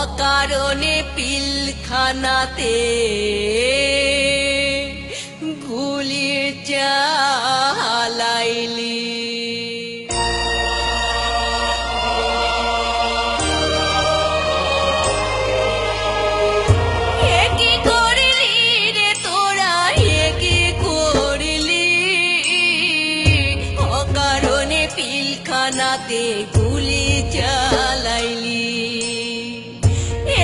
অকারণে পিলখানাতে গুলি চালাইলি। পিলখানাতে গুলি চালাইলি।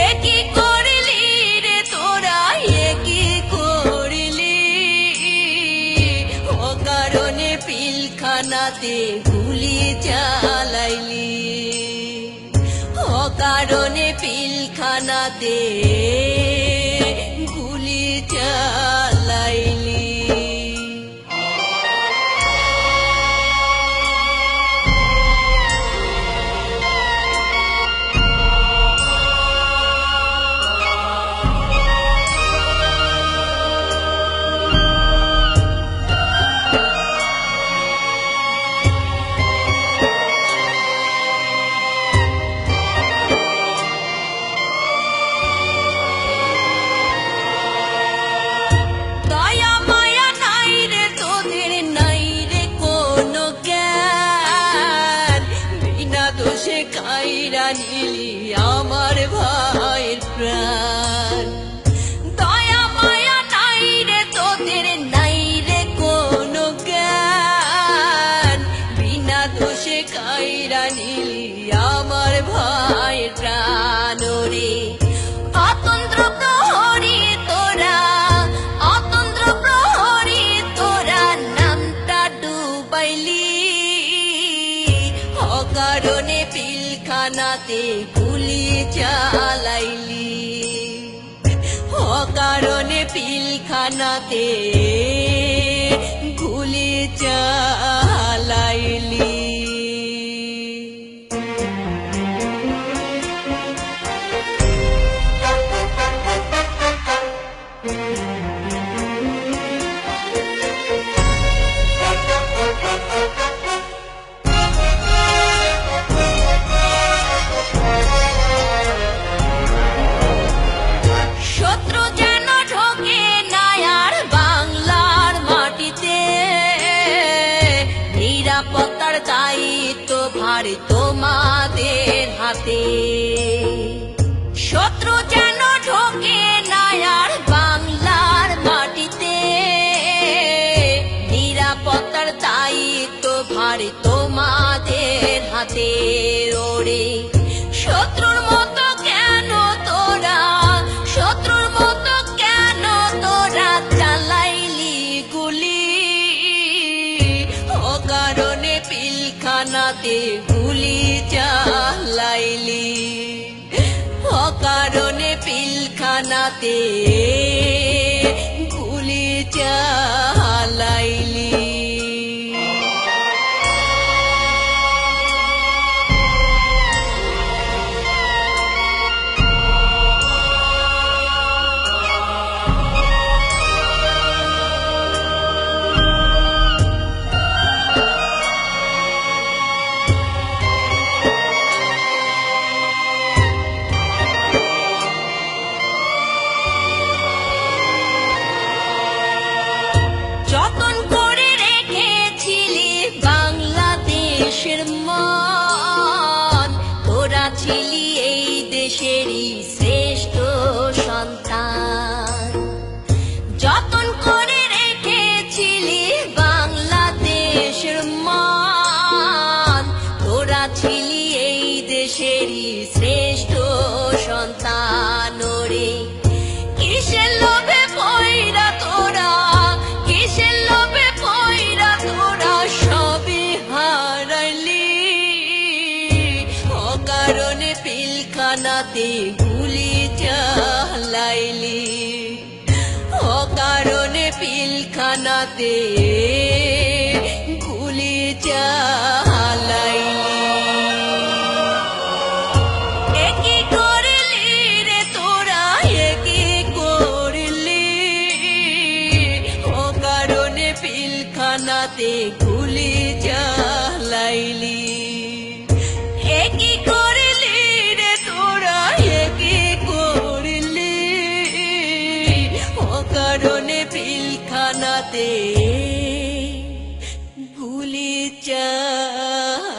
একই করলি রে তোরা? একই করলি? অকারণে পিলখানাতে গুলি চালাইলি। অকারণে পিলখানাতে গুলি চালাইলি দোষে কাইরা নিলি আমার ভাইয়ের প্রাণ। পিলখানাতে গুলি চালাইলি। অকারণে পিলখানাতে গুলি চালাইলি। তোমাদের হাতে। শত্রু যেন ঢোকে নায়ার বাংলার মাটিতে। নিরাপত্তার দায়িত্ব ভার তোমাদের হাতে ওরে শত্রুর পিলখানাতে গুলি চালাইলি 么？ঠিকানাতে গুলি চালাইলি। অকারণে পিলখানাতে গুলি চালাইলি। পিলখানাতে গুলি চালাইলি। পিলখানাতে গুলি চালাইলি।